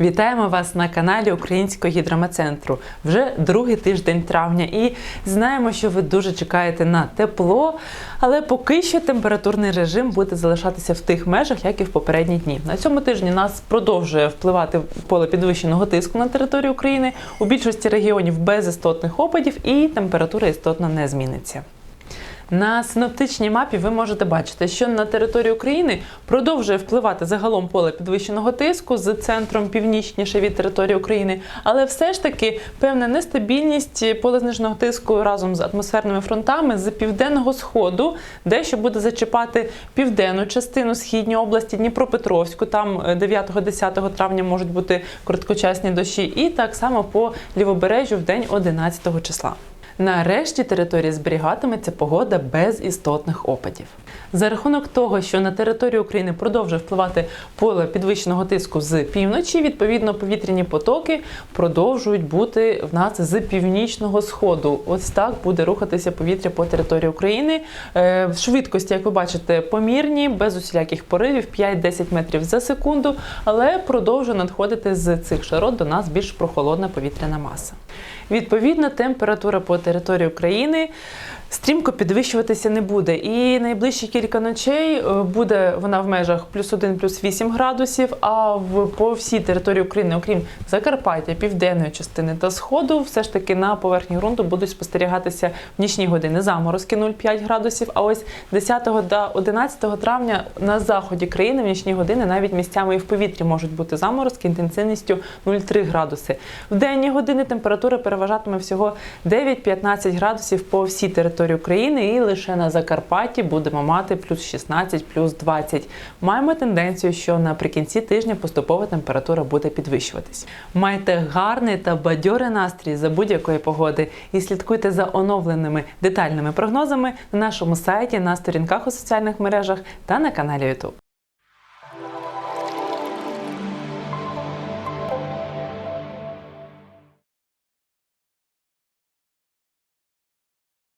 Вітаємо вас на каналі Українського гідрометцентру. Вже другий тиждень травня, і знаємо, що ви дуже чекаєте на тепло, але поки що температурний режим буде залишатися в тих межах, як і в попередні дні. На цьому тижні нас продовжує впливати поле підвищеного тиску на території України. У більшості регіонів без істотних опадів і температура істотно не зміниться. На синоптичній мапі ви можете бачити, що на території України продовжує впливати загалом поле підвищеного тиску з центром північніше від території України, але все ж таки певна нестабільність поля зниженого тиску разом з атмосферними фронтами з південного сходу, дещо буде зачіпати південну частину східні області Дніпропетровську. Там е, 9-10 травня можуть бути короткочасні дощі, і так само по лівобережжю в день 11 числа. На решті території зберігатиметься погода без істотних опадів. За рахунок того, що на територію України продовжує впливати поле підвищеного тиску з півночі, відповідно, повітряні потоки продовжують бути в нас з північного сходу. Ось так буде рухатися повітря по території України. Е, Швидкості, як ви бачите, помірні, без усіляких поривів, 5-10 метрів за секунду, але продовжує надходити з цих широт до нас більш прохолодна повітряна маса. Відповідно, температура по території України стрімко підвищуватися не буде. І найближчі кілька ночей е, буде вона в межах плюс 1, плюс 8 градусів. А в по всій території України, окрім Закарпаття, південної частини та сходу, все ж таки на поверхні ґрунту будуть спостерігатися в нічні години заморозки 0,5 градусів. А ось 10 до 11 травня на заході країни в нічні години навіть місцями і в повітрі можуть бути заморозки інтенсивністю 0,3 градуси. В денні години температура переважатиме всього 9-15 градусів по всій території України, і лише на Закарпатті будемо мати плюс 16, плюс 20. Маємо тенденцію, що наприкінці тижня поступово температура буде підвищуватись. Майте гарний та бадьорий настрій за будь-якої погоди і слідкуйте за оновленими детальними прогнозами на нашому сайті, на сторінках у соціальних мережах та на каналі YouTube.